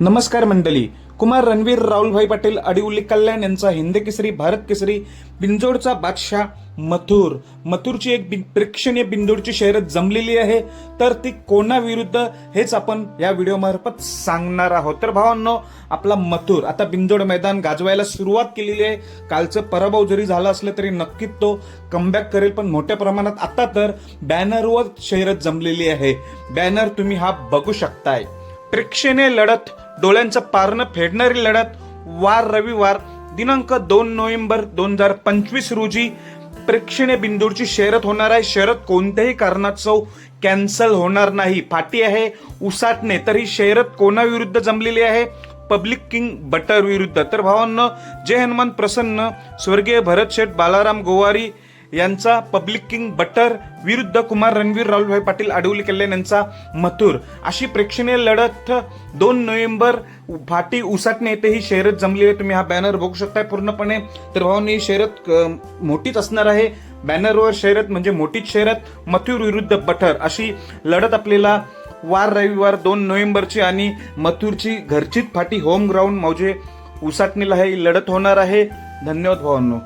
नमस्कार मंडळी. कुमार रणवीर राहुलभाई पाटील अडिउल्ली कल्याण यांचा हिंद केसरी भारत केसरी बिंजोडचा बादशाह मथुर. मथुरची एक प्रेक्षणीय बिंजोडची शर्यत जमलेली आहे. तर ती कोणाविरुद्ध हेच आपण या व्हिडिओमार्फत सांगणार आहोत. तर भावांनो आपला मथुर. आता बिंजोड मैदान गाजवायला सुरुवात केलेली आहे. कालचं पराभव जरी झाला असलं तरी नक्कीच तो कमबॅक करेल पण मोठ्या प्रमाणात आता तर बॅनरवर शहरत जमलेली आहे. बॅनर तुम्ही हा बघू शकताय. प्रेक्षणीय लढत डोळ्यांचं पारणं फेडणारी लढत वार रविवार दिनांक दोन नोव्हेंबर दोन हजार पंचवीस रोजी प्रेक्षणीय बिंदूरची शर्यत होणार आहे. शर्यत कोणत्याही कारणास्तव कॅन्सल होणार नाही. फाटी आहे उसाटणे तर ही शर्यत कोणाविरुद्ध जमलेली आहे? पब्लिक किंग बटर विरुद्ध तर भावांना जय हनुमान प्रसन्न. स्वर्गीय भरत शेठ बालाराम गोवारी यांचा पब्लिक किंग बटर विरुद्ध कुमार रणवीर राहुलभाई पाटील आडवली कल्याण यांचा मथुर. अशी प्रेक्षणीय लढत दोन नोव्हेंबर फाटी उसाटणे येथे ही शर्यत जमली आहे. तुम्ही हा बॅनर बघू शकताय पूर्णपणे. तर भावांनी ही शर्यत मोठीच असणार आहे. बॅनरवर शर्यत म्हणजे मोठीच शर्यत मथुर विरुद्ध बटर अशी लढत आपल्याला वार रविवार दोन नोव्हेंबरची आणि मथुरची घरचीच फाटी होम ग्राउंड मौजे उसाटणीला ही लढत होणार आहे. धन्यवाद भावांनो.